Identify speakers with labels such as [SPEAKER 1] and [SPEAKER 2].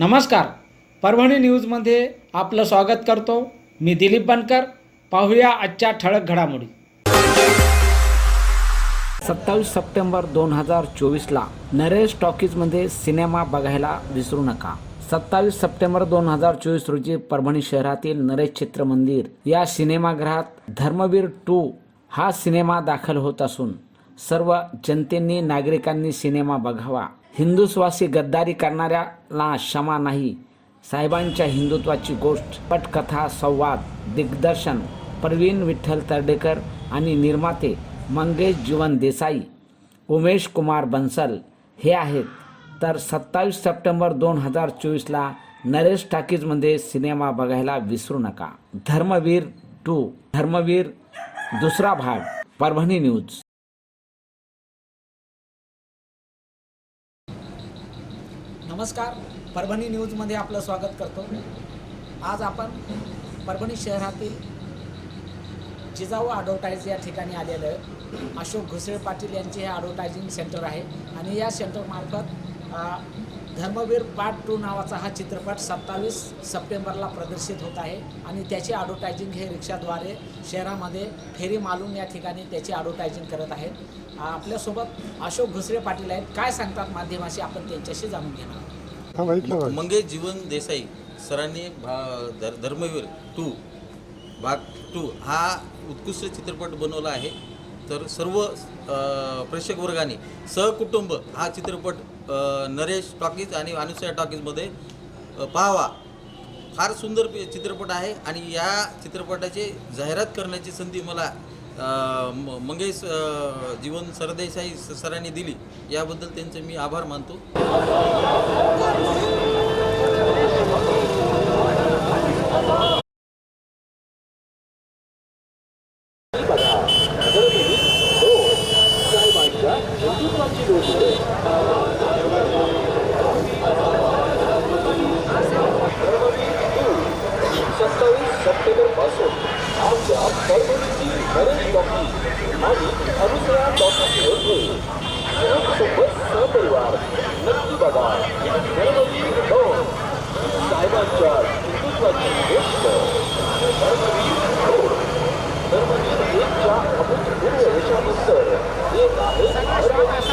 [SPEAKER 1] नमस्कार. परभणी न्यूजमध्ये आपलं स्वागत करतो. मी दिलीप बनकर. पाहूया आजच्या ठळक घडामोडी. सत्तावीस सप्टेंबर दोन हजार चोवीसला नरेश टॉकीजमध्ये सिनेमा बघायला विसरू नका. सत्तावीस सप्टेंबर दोन हजार चोवीस रोजी परभणी शहरातील नरेश चित्रमंदिर या सिनेमागृहात धर्मवीर टू हा सिनेमा दाखल होत असून सर्व जनतेने नागरिकांनी सिनेमा बघावा. हिंदुस्वासी गद्दारी करणाऱ्याला क्षमा नाही. साहेबांच्या हिंदुत्वाची गोष्ट पटकथा संवाद दिग्दर्शन प्रवीण विठ्ठल तर्डेकर आणि निर्माते मंगेश जीवन देसाई उमेश कुमार बन्सल हे आहेत. तर सत्तावीस सप्टेंबर दोन हजार चोवीसला नरेश टाकीजमध्ये सिनेमा बघायला विसरू नका. धर्मवीर टू धर्मवीर दुसरा भाग परभणी न्यूज. नमस्कार परभणी न्यूजमध्ये आपलं स्वागत करतो. आज आपण परभणी शहरातील जिजाऊ ॲडव्हर्टाईज या ठिकाणी आलेलं आहे. अशोक घुसळे पाटील यांचे हे ॲडव्हर्टायझिंग सेंटर आहे. आणि या सेंटरमार्फत धर्मवीर पार्ट टू नावाचा हा चित्रपट सत्तावीस सप्टेंबरला प्रदर्शित होत आहे आणि त्याची ॲडव्हर्टायझिंग हे रिक्षाद्वारे शहरामध्ये फेरी मालून या ठिकाणी त्याची ॲडव्हर्टायझिंग करत आहेत. आपल्यासोबत अशोक घुसळे पाटील आहेत. काय सांगतात माध्यमाशी? आपण त्यांच्याशी जाणून घेणार.
[SPEAKER 2] हा
[SPEAKER 3] मंगेश जीवन देसाई सरांनी धर्मवीर टू भाग टू हा उत्कृष्ट चित्रपट बनवला आहे. तर सर्व प्रेक्षक वर्गाने सहकुटुंब हा चित्रपट नरेश टॉकीज आणि अनुसया टॉकीजमध्ये पाहावा. फार सुंदर चित्रपट आहे आणि या चित्रपटाची जाहिरात करण्याची संधी मला म- मंगेश जीवन सरदेसाई स- सरांनी दिली. याबद्दल त्यांचे मी आभार मानतो.
[SPEAKER 4] आमच्या परभणीची आणि अनुसया टॉकीमध्ये सोबत सहपरिवार नक्की बघा गणपती दोन साहेबांच्या हिंदुत्वाची गोष्ट धर्मवीर दोन धर्मवीर एकच्या अभूतपूर्व यशानंतर एक आहे धर्मवीर